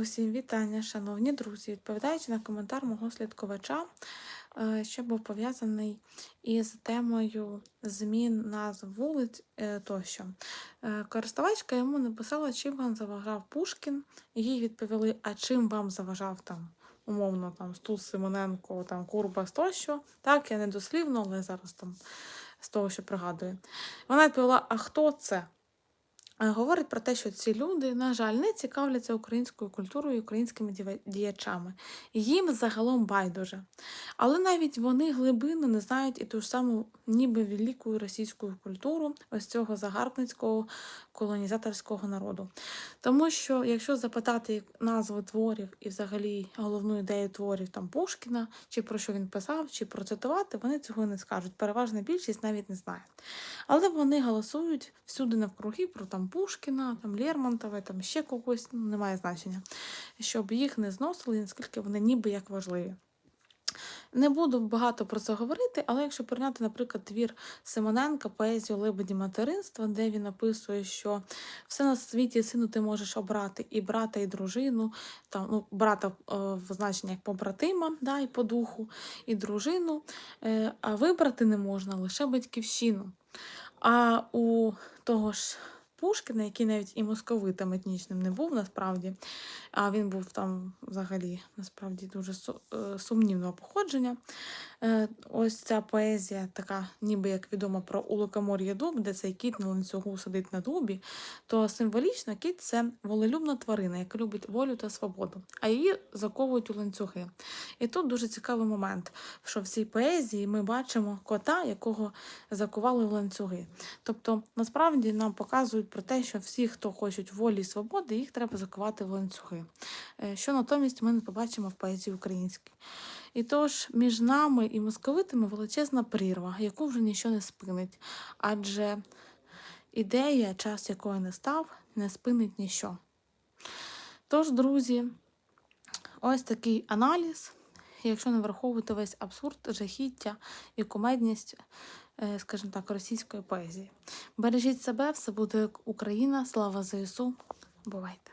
Усім вітання, шановні друзі. Відповідаючи на коментар мого слідковача, е, що був пов'язаний із темою змін назв вулиць е, тощо. Е, Користувачка йому написала, чим вам заважав Пушкін. Їй відповіли, а чим вам заважав там, умовно, там Стус Симоненко, там Курбас тощо. Так, я не дослівно, але зараз там з того, що пригадую. Вона відповіла: а хто це? Говорить про те, що ці люди, на жаль, не цікавляться українською культурою і українськими діячами. Їм загалом байдуже. Але навіть вони глибинно не знають і ту ж саму, ніби велику російську культуру ось цього загарбницького колонізаторського народу. Тому що, якщо запитати назви творів і взагалі головну ідею творів там Пушкіна, чи про що він писав, чи процитувати, вони цього не скажуть. Переважна більшість навіть не знає. Але вони голосують всюди навкруги про там Пушкіна, там Лермонтова, там ще когось, ну, немає значення, щоб їх не зносили, наскільки вони ніби як важливі. Не буду багато про це говорити, але якщо порівняти, наприклад, твір Симоненка, поезію Лебеді материнства, де він описує, що все на світі сину ти можеш обрати і брата, і дружину, там, ну, брата е, в значенні як побратима, да, і по духу, і дружину, е, а вибрати не можна лише батьківщину. А у того ж Пушкіна, який навіть і московитом етнічним не був насправді, а він був там взагалі насправді дуже е, сумнівного походження. Е, Ось ця поезія, така, ніби як відомо про у лукомор'я дуб, де цей кіт на ланцюгу сидить на дубі, то символічно кіт це волелюбна тварина, яка любить волю та свободу, а її заковують у ланцюги. І тут дуже цікавий момент, що в цій поезії ми бачимо кота, якого закували в ланцюги. Тобто, насправді нам показують про те, що всі, хто хочуть волі і свободи, їх треба закувати в ланцюги. Е, Що натомість ми не побачимо в поезії українській. І тож між нами і московитами величезна прірва, яку вже нічого не спинить. Адже ідея, час якої не став, не спинить ніщо. Тож, друзі, ось такий аналіз. Якщо не враховувати весь абсурд, жахіття і кумедність, е, скажімо так, російської поезії. Бережіть себе, все буде як Україна, слава ЗСУ. Бувайте!